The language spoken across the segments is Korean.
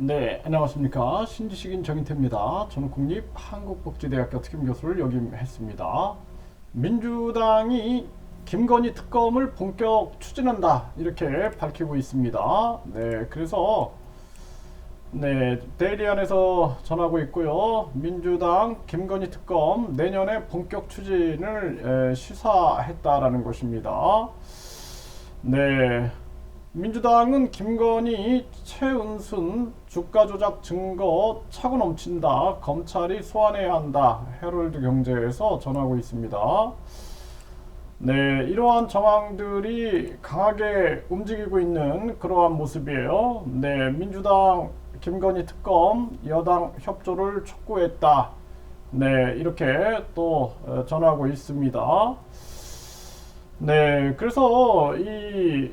네, 안녕하십니까. 신지식인 정인태입니다. 저는 국립한국복지대학교 특임교수를 역임했습니다. 민주당이 김건희 특검을 본격 추진한다. 이렇게 밝히고 있습니다. 네, 그래서 네, 데일리안에서 전하고 있고요. 민주당 김건희 특검 내년에 본격 추진을 에, 시사했다라는 것입니다. 네. 민주당은 김건희, 최은순 주가 조작 증거 차고 넘친다. 검찰이 소환해야 한다. 헤럴드 경제에서 전하고 있습니다. 네, 이러한 정황들이 강하게 움직이고 있는 그러한 모습이에요. 네, 민주당 김건희 특검 여당 협조를 촉구했다. 네, 이렇게 또 어, 전하고 있습니다. 네, 그래서 이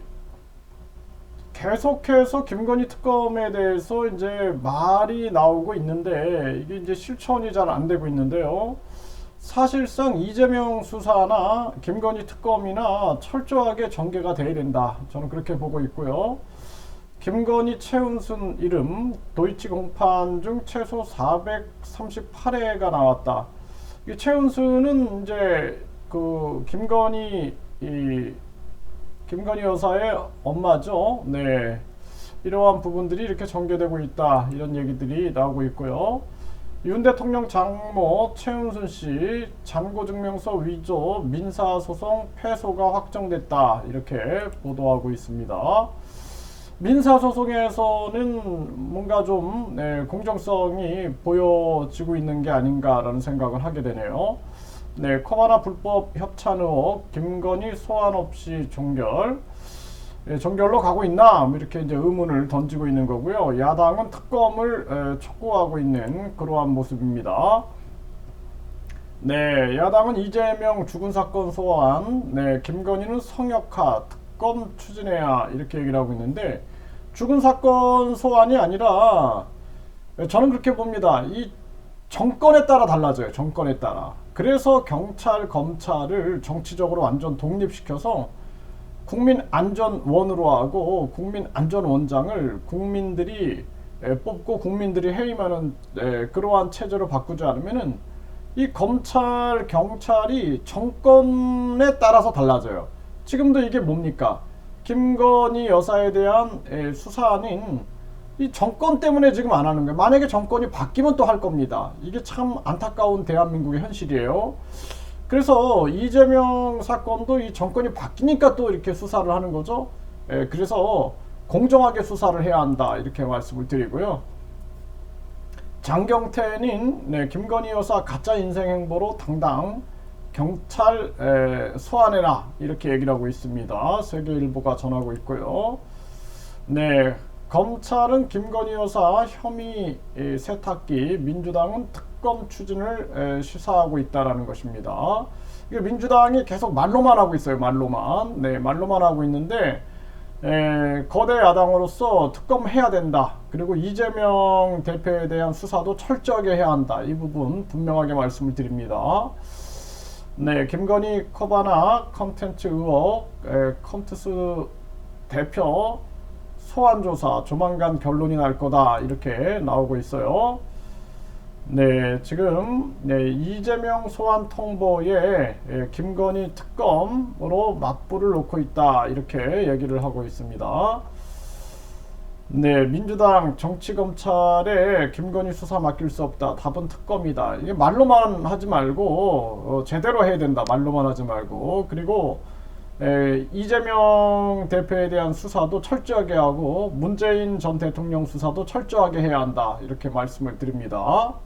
계속해서 김건희 특검에 대해서 이제 말이 나오고 있는데 이게 이제 실천이 잘 안 되고 있는데요. 사실상 이재명 수사나 김건희 특검이나 철저하게 전개가 돼야 된다. 저는 그렇게 보고 있고요. 김건희 최은순 이름 도이치 공판 중 최소 438회가 나왔다. 이 최은순은 이제 그 김건희 이 김건희 여사의 엄마죠. 네. 이러한 부분들이 이렇게 전개되고 있다. 이런 얘기들이 나오고 있고요. 윤 대통령 장모 최은순 씨 잔고 증명서 위조 민사 소송 패소가 확정됐다. 이렇게 보도하고 있습니다. 민사 소송에서는 뭔가 좀 네, 공정성이 보여지고 있는 게 아닌가라는 생각을 하게 되네요. 네, 코바나 불법 협찬 의혹 김건희 소환 없이 종결. 예, 종결로 가고 있나 뭐 이렇게 이제 의문을 던지고 있는 거고요. 야당은 특검을 에, 촉구하고 있는 그러한 모습입니다. 네, 야당은 이재명 죽은 사건 소환, 네, 김건희는 성역화 특검 추진해야 이렇게 얘기를 하고 있는데 죽은 사건 소환이 아니라 예, 저는 그렇게 봅니다. 이 정권에 따라 달라져요. 정권에 따라. 그래서 경찰, 검찰을 정치적으로 완전 독립시켜서 국민안전원으로 하고 국민안전원장을 국민들이 에, 뽑고 국민들이 해임하는 에, 그러한 체제로 바꾸지 않으면은 이 검찰, 경찰이 정권에 따라서 달라져요. 지금도 이게 뭡니까? 김건희 여사에 대한 에, 수사는 이 정권 때문에 지금 안 하는 거예요. 만약에 정권이 바뀌면 또 할 겁니다. 이게 참 안타까운 대한민국의 현실이에요. 그래서 이재명 사건도 이 정권이 바뀌니까 또 이렇게 수사를 하는 거죠. 예, 그래서 공정하게 수사를 해야 한다. 이렇게 말씀을 드리고요. 장경태는 네, 김건희 여사 가짜 인생 행보로 당당 경찰 에, 소환해라 이렇게 얘기를 하고 있습니다. 세계일보가 전하고 있고요. 네, 검찰은 김건희 여사 혐의 에, 세탁기, 민주당은 특검 추진을 에, 시사하고 있다라는 것입니다. 이게 민주당이 계속 말로만 하고 있어요. 말로만. 네, 말로만 하고 있는데 에, 거대 야당으로서 특검 해야 된다. 그리고 이재명 대표에 대한 수사도 철저하게 해야 한다. 이 부분 분명하게 말씀을 드립니다. 네, 김건희 커바나 컨텐츠 의혹, 에, 컴투스 대표 소환 조사 조만간 결론이 날 거다 이렇게 나오고 있어요. 네, 지금 네, 이재명 소환 통보에 예, 김건희 특검으로 맞불을 놓고 있다 이렇게 얘기를 하고 있습니다. 네, 민주당 정치검찰에 김건희 수사 맡길 수 없다. 답은 특검이다. 이게 말로만 하지 말고 어, 제대로 해야 된다. 말로만 하지 말고 그리고 에, 이재명 대표에 대한 수사도 철저하게 하고 문재인 전 대통령 수사도 철저하게 해야 한다. 이렇게 말씀을 드립니다.